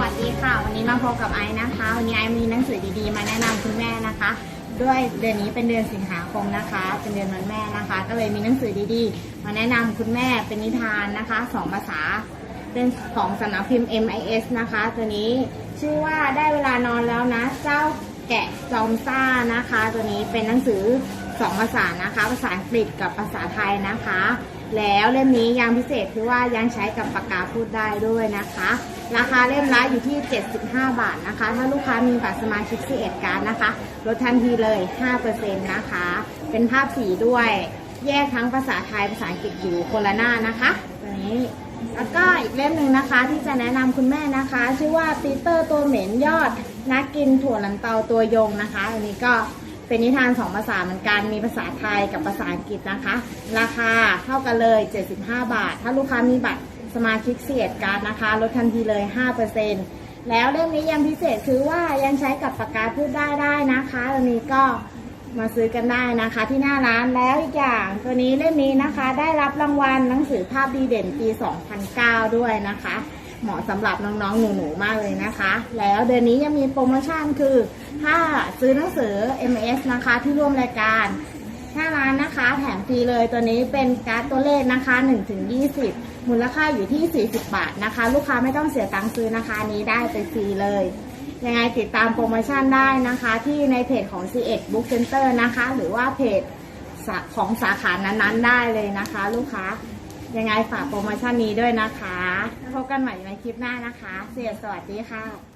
วัสดีค่ะ วันนี้มาพบกับไอซ์นะคะ วันนี้ไอซ์มีหนังสือดีๆ มาแนะนำคุณแม่นะคะ ด้วยเดือนนี้เป็นเดือนสิงหาคมนะคะ เป็นเดือนวันแม่นะคะ ก็เลยมีหนังสือดีๆ มาแนะนำคุณแม่เป็นนิทานนะคะสองภาษาเป็นของสำนักพิมพ์ MIS นะคะ ตัวนี้ชื่อว่าได้เวลานอนแล้วนะ เจ้าแกะจอมซ่านะคะ ตัวนี้เป็นหนังสือสองภาษานะคะ ภาษาอังกฤษกับภาษาไทยนะคะ แล้วเล่มนี้ยังพิเศษคือว่ายังใช้กับปากกาพูดได้ด้วยนะคะ ราคาเล่มละอยู่ที่ 75 บาทนะคะ ถ้าลูกค้ามีบัตรสมาชิก11การนะคะลดทันทีเลย 5%นะคะ เป็นภาพสีด้วย แยกทั้งภาษาไทยภาษาอังกฤษอยู่คนละหน้านะคะตัวนี้แล้วก็อีกเล่มหนึ่งนะคะที่จะแนะนำคุณแม่นะคะ ชื่อว่าปีเตอร์ตัวเหม็นยอดนักกินถั่วลันเตาตัวยงนะคะ อันนี้ก็ เป็นนิทานสองภาษาเหมือนกัน มีภาษาไทยกับภาษาอังกฤษนะคะ ราคาเท่ากันเลย 75 บาท ถ้าลูกค้ามีบัตรสมาชิกเสียดการนะคะ ลดทันทีเลย 5%แล้วเล่มนี้ยังพิเศษคือว่ายังใช้กับปากกาพูดได้ได้นะคะอันนี้ก็มาซื้อกันได้นะคะที่หน้าร้านแล้วอีกอย่างตัวนี้เล่มนี้นะคะ ได้รับรางวัลหนังสือภาพดีเด่นปี 2009 ด้วยนะคะ เหมาะสำหรับน้องๆหนูๆมากเลยนะคะ แล้วเดือนนี้ยังมีโปรโมชั่นคือ ถ้าซื้อหนังสือ MS นะคะที่ร่วมรายการหน้าร้านนะคะ แถมฟรีเลยตัวนี้เป็นการ์ดตัวเลขนะคะ1ถึง20มูลค่าอยู่ที่ 40 บาทนะคะ ลูกค้าไม่ต้องเสียตังค์ซื้อนะคะนี้ได้ไปฟรีเลยยังไงติดตามโปรโมชั่นได้นะคะ ที่ในเพจของ C1 Book Center นะคะ หรือว่าเพจของสาขานั้นๆ ได้เลยนะคะ ลูกค้า ยังไงฝากโปรโมชั่นนี้ด้วยนะคะ พบกันใหม่ในคลิปหน้านะคะ เสียสวัสดีค่ะ